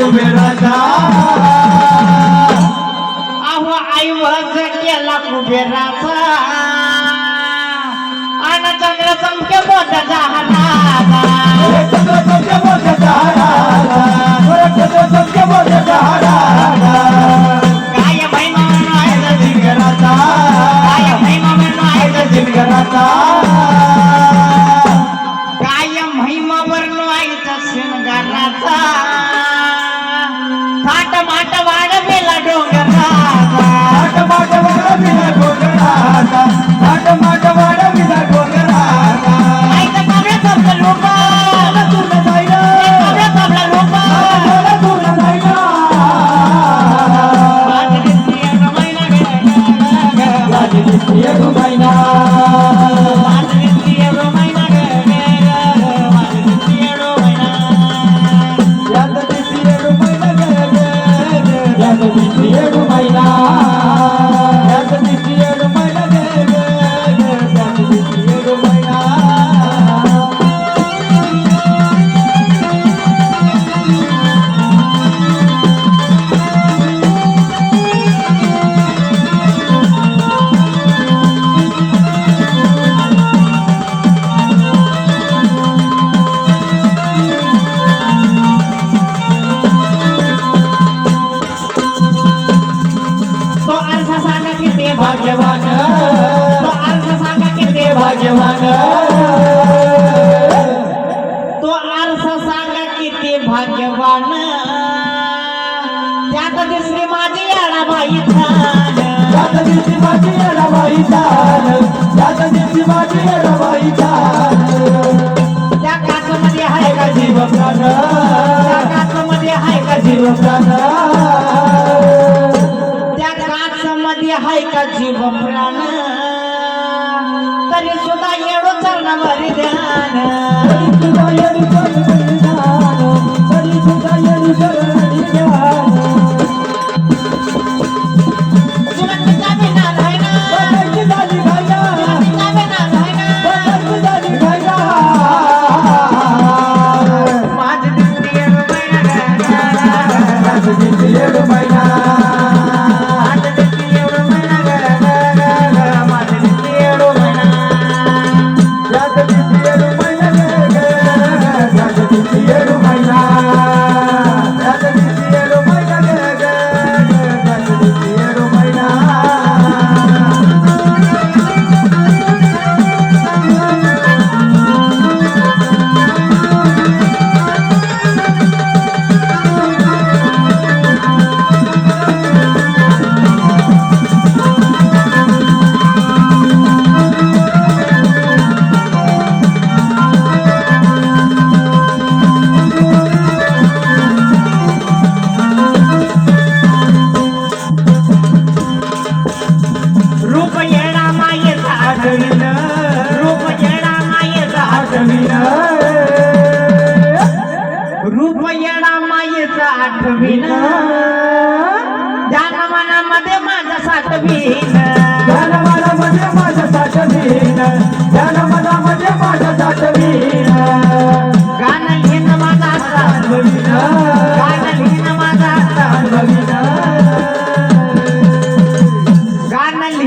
कुबेराचा. अहो आईवज केला कुबेराचा. अन चांगला चमक्या मोठा झाला 見えるまいな。माणसं सांगा किती भाग्यवान. त्यात दिसली माझी आडाबाई बाई त्यात दिसली माझी आडाबाई बाई त्यात दिसली माझी आडाबाई बाई Yeah. आठवीन ध्यान माझं माझ्या साठवीन ध्यान मनामध्ये माझ्या साठवीन ध्यान मनामध्ये माझ्या साठवीन गाणं घेणं माझा साठवीन गाणं माझा साठवीन गाणं